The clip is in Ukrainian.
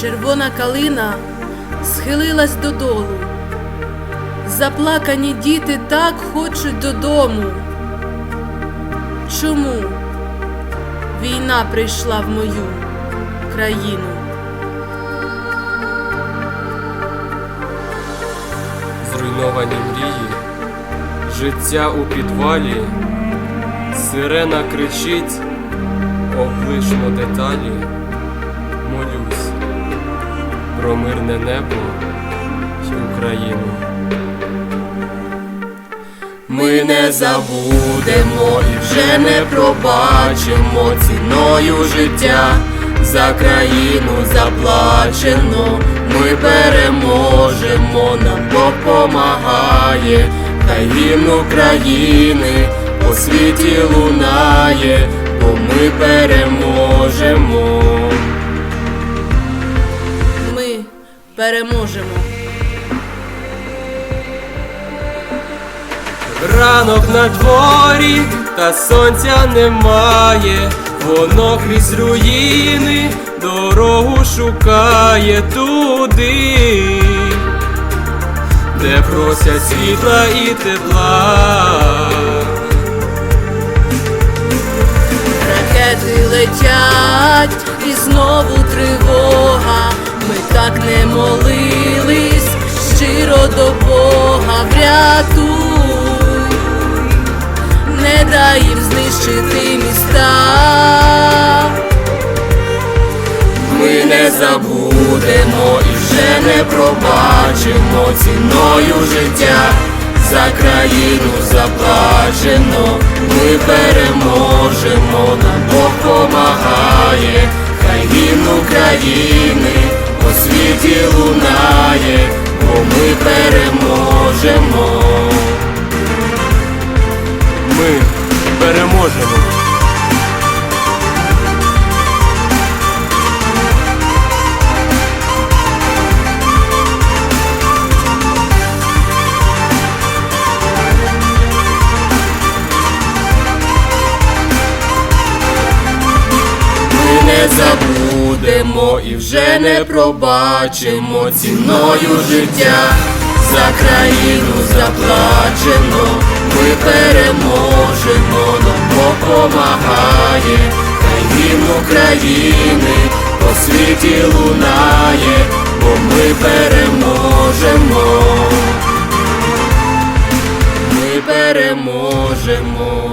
Червона калина схилилась додолу. Заплакані діти так хочуть додому. Чому війна прийшла в мою країну? Зруйновані мрії, життя у підвалі, сирена кричить, облишно деталі, молюсь про мирне небо й Україну. Ми не забудемо і вже не пробачимо ціною життя. За країну заплачено, ми переможемо, нам Бог помагає, хай гімн України по світі лунає, бо ми переможемо. Переможемо. Ранок на дворі, та сонця немає, воно крізь руїни дорогу шукає туди, де просять світла і тепла. Ракети летять і знову тривога. Їм міста. Ми не забудемо і вже не пробачимо ціною життя. За країну заплачено, ми переможемо, нам Бог помагає, хай гімн України забудемо і вже не пробачимо ціною життя. За країну заплачено, ми переможемо, нам Бог помагає, хай гімн України по світі лунає, бо ми переможемо, ми переможемо.